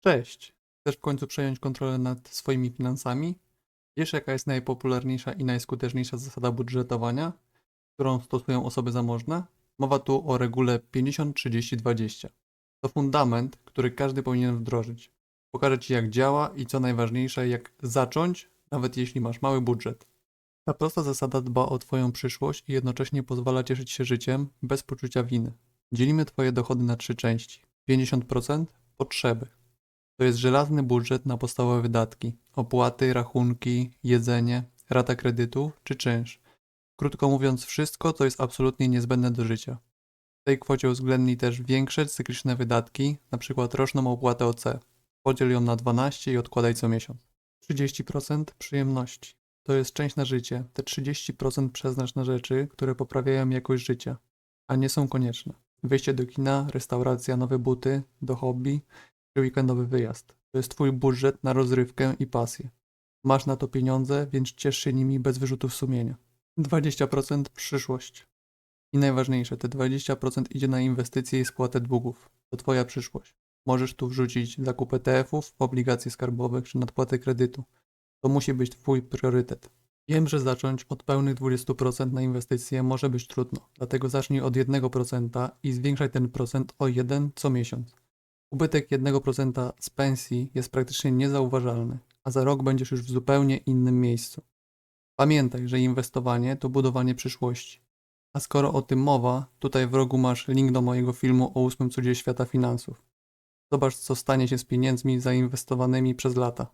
Cześć! Chcesz w końcu przejąć kontrolę nad swoimi finansami? Wiesz, jaka jest najpopularniejsza i najskuteczniejsza zasada budżetowania, którą stosują osoby zamożne? Mowa tu o regule 50-30-20. To fundament, który każdy powinien wdrożyć. Pokażę Ci, jak działa i co najważniejsze, jak zacząć, nawet jeśli masz mały budżet. Ta prosta zasada dba o Twoją przyszłość i jednocześnie pozwala cieszyć się życiem bez poczucia winy. Dzielimy Twoje dochody na trzy części. 50% potrzeby. To jest żelazny budżet na podstawowe wydatki: opłaty, rachunki, jedzenie, rata kredytu czy czynsz. Krótko mówiąc, wszystko, co jest absolutnie niezbędne do życia. W tej kwocie uwzględnij też większe cykliczne wydatki, np. roczną opłatę OC. Podziel ją na 12 i odkładaj co miesiąc. 30% przyjemności. To jest część na życie. Te 30% przeznacz na rzeczy, które poprawiają jakość życia, a nie są konieczne. Wyjście do kina, restauracja, nowe buty, do hobby, weekendowy wyjazd. To jest Twój budżet na rozrywkę i pasję. Masz na to pieniądze, więc ciesz się nimi bez wyrzutów sumienia. 20% przyszłość. I najważniejsze, te 20% idzie na inwestycje i spłatę długów. To Twoja przyszłość. Możesz tu wrzucić zakup ETF-ów, obligacje skarbowych czy nadpłatę kredytu. To musi być Twój priorytet. Wiem, że zacząć od pełnych 20% na inwestycje może być trudno, dlatego zacznij od 1% i zwiększaj ten procent o 1 co miesiąc. Ubytek 1% z pensji jest praktycznie niezauważalny, a za rok będziesz już w zupełnie innym miejscu. Pamiętaj, że inwestowanie to budowanie przyszłości. A skoro o tym mowa, tutaj w rogu masz link do mojego filmu o ósmym cudzie świata finansów. Zobacz, co stanie się z pieniędzmi zainwestowanymi przez lata.